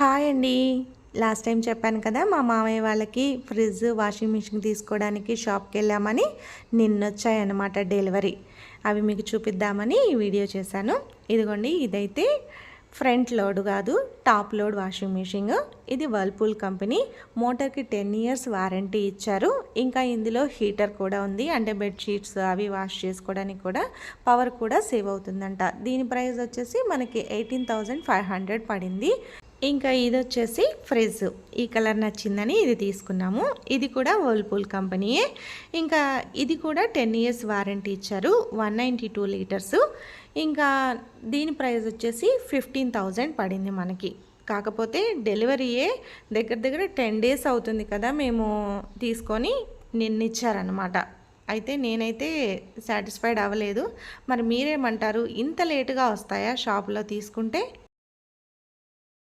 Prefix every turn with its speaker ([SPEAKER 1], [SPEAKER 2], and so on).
[SPEAKER 1] Hi అండి. Last time చెప్పాను కదా మా మామయ్య వాళ్ళకి ఫ్రిడ్జ్ వాషింగ్ మిషన్ తీసుకోవడానికి షాప్కి వెళ్ళామని నిన్నొచ్చాయన్నమాట డెలివరీ. అవి మీకు చూపిద్దామని వీడియో చేశాను. ఇదిగోండి ఇదైతే ఫ్రంట్ లోడ్ కాదు టాప్ లోడ్ వాషింగ్ మిషన్. ఇది వర్ల్పూల్ కంపెనీ. మోటార్కి టెన్ ఇయర్స్ వారంటీ ఇచ్చారు. ఇంకా ఇందులో హీటర్ కూడా ఉంది. అంటే బెడ్షీట్స్ అవి వాష్ చేసుకోవడానికి కూడా పవర్ కూడా సేవ్ అవుతుందంట. దీని ప్రైస్ వచ్చేసి మనకి ఎయిటీన్ థౌజండ్ ఫైవ్ హండ్రెడ్ పడింది. ఇంకా ఇది వచ్చేసి ఫ్రిజ్ ఈ కలర్ నచ్చిందని ఇది తీసుకున్నాము. ఇది కూడా వర్ల్పూల్ కంపెనీయే ఇంకా ఇది కూడా టెన్ ఇయర్స్ వారంటీ ఇచ్చారు. One ninety two litres. ఇంకా దీని ప్రైస్ వచ్చేసి ఫిఫ్టీన్ థౌజండ్ పడింది మనకి. కాకపోతే డెలివరీయే దగ్గర దగ్గర టెన్ డేస్ అవుతుంది కదా మేము తీసుకొని నిన్న ఇచ్చారనమాట అయితే నేనైతే సాటిస్ఫైడ్ అవ్వలేదు. మరి మీరేమంటారు? ఇంత లేటుగా వస్తాయా షాప్లో తీసుకుంటే?